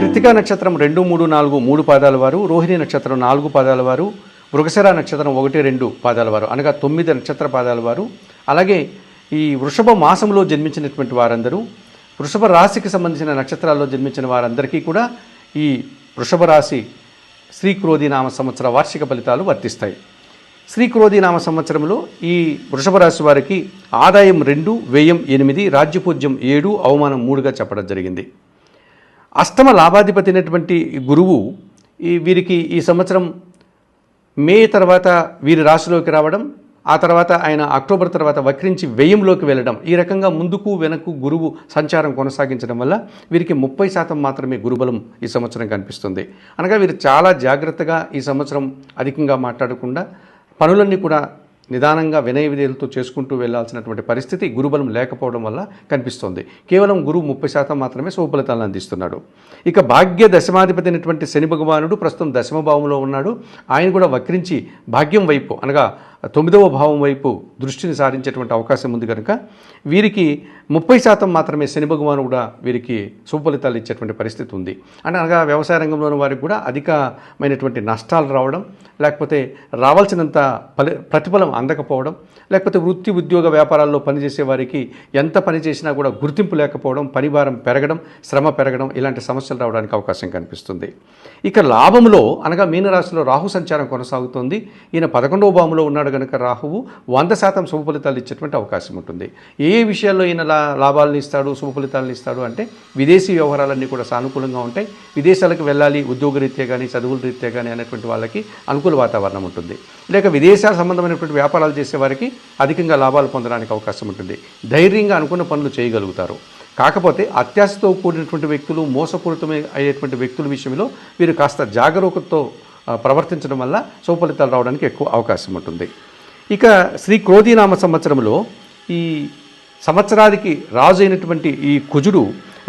కృతికా నక్షత్రం రెండు మూడు నాలుగు మూడు పాదాల వారు రోహిణి నక్షత్రం నాలుగు పాదాల వారు మృగశిర నక్షత్రం ఒకటి రెండు పాదాల వారు అనగా తొమ్మిది నక్షత్ర పాదాల వారు. అలాగే ఈ వృషభ మాసంలో జన్మించినటువంటి వారందరూ వృషభ రాశికి సంబంధించిన నక్షత్రాల్లో జన్మించిన వారందరికీ కూడా ఈ వృషభ రాశి శ్రీ నామ సంవత్సర వార్షిక ఫలితాలు వర్తిస్తాయి. శ్రీ క్రోధి నామ సంవత్సరంలో ఈ వృషభ రాశి వారికి ఆదాయం రెండు వ్యయం ఎనిమిది రాజ్యపూజ్యం ఏడు అవమానం మూడుగా చెప్పడం జరిగింది. అష్టమ లాభాధిపతి అయినటువంటి గురువు ఈ వీరికి ఈ సంవత్సరం మే తర్వాత వీరి రాశిలోకి రావడం ఆ తర్వాత ఆయన అక్టోబర్ తర్వాత వక్రించి వ్యయంలోకి వెళ్ళడం ఈ రకంగా ముందుకు వెనక్కు గురువు సంచారం కొనసాగించడం వల్ల వీరికి ముప్పై శాతం మాత్రమే గురుబలం ఈ సంవత్సరం కనిపిస్తుంది. అనగా వీరు చాలా జాగ్రత్తగా ఈ సంవత్సరం అధికంగా మాట్లాడకుండా పనులన్నీ కూడా నిదానంగా వినయ విధేయులతో చేసుకుంటూ వెళ్ళాల్సినటువంటి పరిస్థితి గురుబలం లేకపోవడం వల్ల కనిపిస్తోంది. కేవలం గురువు ముప్పై శాతం మాత్రమే శుభఫలితాలను అందిస్తున్నాడు. ఇక భాగ్య దశమాధిపతి అయినటువంటి శని భగవానుడు ప్రస్తుతం దశమ భావంలో ఉన్నాడు. ఆయన కూడా వక్రించి భాగ్యం వైపు అనగా తొమ్మిదవ భావం వైపు దృష్టిని సారించేటువంటి అవకాశం ఉంది కనుక వీరికి ముప్పై శాతం మాత్రమే శని భగవాను కూడా వీరికి సుఫలితాలు ఇచ్చేటువంటి పరిస్థితి ఉంది. అంటే అనగా వ్యవసాయ రంగంలోని వారికి కూడా అధికమైనటువంటి నష్టాలు రావడం లేకపోతే రావాల్సినంత ఫలి ప్రతిఫలం అందకపోవడం లేకపోతే వృత్తి ఉద్యోగ వ్యాపారాల్లో పనిచేసే వారికి ఎంత పని చేసినా కూడా గుర్తింపు లేకపోవడం పనిభారం పెరగడం శ్రమ పెరగడం ఇలాంటి సమస్యలు రావడానికి అవకాశం కనిపిస్తుంది. ఇక లాభంలో అనగా మీనరాశిలో రాహు సంచారం కొనసాగుతుంది. ఈయన పదకొండవ భావంలో ఉన్నాడు కనుక రాహువు. వంద శాతం శుభ ఫలితాలు ఇచ్చేటువంటి అవకాశం ఉంటుంది. ఏ విషయాల్లో ఈయన లా లాభాలను ఇస్తాడు శుభ ఫలితాలను ఇస్తాడు అంటే విదేశీ వ్యవహారాలన్నీ కూడా సానుకూలంగా ఉంటాయి. విదేశాలకు వెళ్ళాలి ఉద్యోగరీత్యా కానీ చదువుల రీత్యా కానీ అనేటువంటి వాళ్ళకి అనుకూల వాతావరణం ఉంటుంది. లేక విదేశాల సంబంధమైనటువంటి వ్యాపారాలు చేసే వారికి అధికంగా లాభాలు పొందడానికి అవకాశం ఉంటుంది. ధైర్యంగా అనుకున్న పనులు చేయగలుగుతారు. కాకపోతే అత్యాశతో కూడినటువంటి వ్యక్తులు మోసపూరితమే అయ్యేటువంటి వ్యక్తుల విషయంలో వీరు కాస్త జాగరూకతతో ప్రవర్తించడం వల్ల సుఫలితాలు రావడానికి ఎక్కువ అవకాశం ఉంటుంది. ఇక శ్రీ క్రోధీనామ సంవత్సరంలో ఈ సంవత్సరానికి రాజు అయినటువంటి ఈ కుజుడు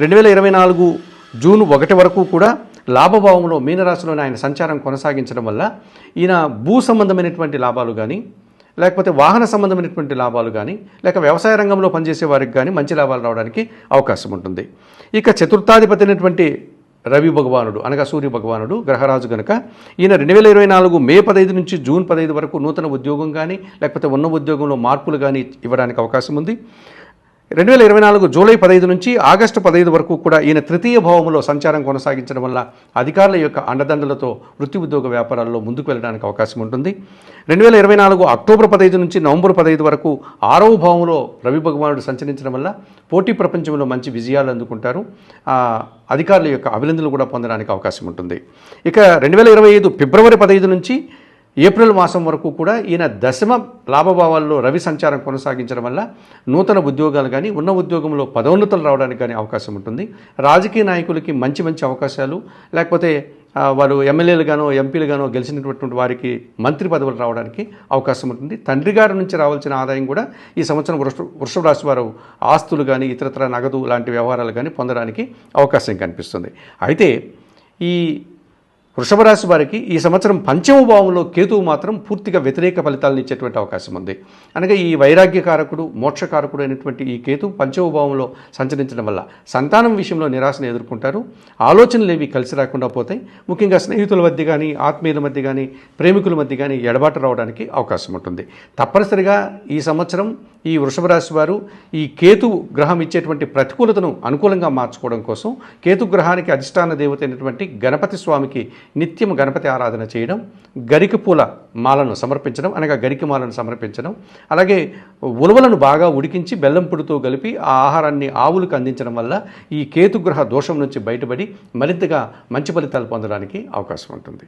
రెండు వేల ఇరవై నాలుగు జూన్ ఒకటి వరకు కూడా లాభభావంలో మీనరాశిలోని ఆయన సంచారం కొనసాగించడం వల్ల ఈయన భూ సంబంధమైనటువంటి లాభాలు కానీ లేకపోతే వాహన సంబంధమైనటువంటి లాభాలు కానీ లేక వ్యవసాయ రంగంలో పనిచేసే వారికి కానీ మంచి లాభాలు రావడానికి అవకాశం ఉంటుంది. ఇక చతుర్థాధిపతి అయినటువంటి రవి భగవానుడు అనగా సూర్య భగవానుడు గ్రహరాజు గనుక ఈయన రెండు వేల ఇరవై నాలుగు మే పదహైదు నుంచి జూన్ పదహైదు వరకు నూతన ఉద్యోగం కానీ లేకపోతే ఉన్న ఉద్యోగంలో మార్పులు కానీ ఇవ్వడానికి అవకాశం ఉంది. రెండు వేల ఇరవై నాలుగు జూలై పదహైదు నుంచి ఆగస్టు పదహైదు వరకు కూడా ఈయన తృతీయ భావంలో సంచారం కొనసాగించడం వల్ల అధికారుల యొక్క అండదండలతో వృత్తి ఉద్యోగ వ్యాపారాల్లో ముందుకు వెళ్ళడానికి అవకాశం ఉంటుంది. రెండు వేల ఇరవై నాలుగు అక్టోబర్ పదహైదు నుంచి నవంబర్ పదహైదు వరకు ఆరవ భావంలో రవి భగవానుడు సంచరించడం వల్ల పోటీ ప్రపంచంలో మంచి విజయాలు అందుకుంటారు. అధికారుల యొక్క అభినందనలు కూడా పొందడానికి అవకాశం ఉంటుంది. ఇక రెండు వేల ఇరవై ఐదు ఫిబ్రవరి పదహైదు నుంచి ఏప్రిల్ మాసం వరకు కూడా ఈయన దశమ లాభభావాల్లో రవి సంచారం కొనసాగించడం వల్ల నూతన ఉద్యోగాలు కానీ ఉన్న ఉద్యోగంలో పదోన్నతులు రావడానికి కానీ అవకాశం ఉంటుంది. రాజకీయ నాయకులకి మంచి మంచి అవకాశాలు లేకపోతే ఆ, వాళ్ళు ఎమ్మెల్యేలుగానో ఎంపీలుగానో గెలిచినటువంటి వారికి మంత్రి పదవులు రావడానికి అవకాశం ఉంటుంది. తండ్రి గారి నుంచి రావాల్సిన ఆదాయం కూడా ఈ సంవత్సరం వృష వృషభ రాశి వారు ఆస్తులు కానీ ఇతరత్ర నగదు లాంటి వ్యవహారాలు కానీ పొందడానికి అవకాశం కనిపిస్తుంది. అయితే ఈ వృషభ రాశి వారికి ఈ సంవత్సరం పంచమ భావంలో కేతువు మాత్రం పూర్తిగా వ్యతిరేక ఫలితాలను ఇచ్చేటువంటి అవకాశం ఉంది. అనగా ఈ వైరాగ్యకారకుడు మోక్షకారకుడు అయినటువంటి ఈ కేతువు పంచమ భావంలో సంచరించడం వల్ల సంతానం విషయంలో నిరాశను ఎదుర్కొంటారు. ఆలోచనలు ఏవి కలిసి రాకుండా పోతాయి. ముఖ్యంగా స్నేహితుల మధ్య కానీ ఆత్మీయుల మధ్య కానీ ప్రేమికుల మధ్య కానీ ఎడబాటు రావడానికి అవకాశం ఉంటుంది. తప్పనిసరిగా ఈ సంవత్సరం ఈ వృషభ రాశి వారు ఈ కేతు గ్రహం ఇచ్చేటువంటి ప్రతికూలతను అనుకూలంగా మార్చుకోవడం కోసం కేతు గ్రహానికి అధిష్టాన దేవత అయినటువంటి గణపతి స్వామికి నిత్యం గణపతి ఆరాధన చేయడం గరికపూల మాలను సమర్పించడం అనగా గరికి మాలను సమర్పించడం అలాగే ఉలవలను బాగా ఉడికించి బెల్లం పొడితో కలిపి ఆ ఆహారాన్ని ఆవులకు అందించడం వల్ల ఈ కేతుగ్రహ దోషం నుంచి బయటపడి మరింతగా మంచి ఫలితాలు పొందడానికి అవకాశం ఉంటుంది.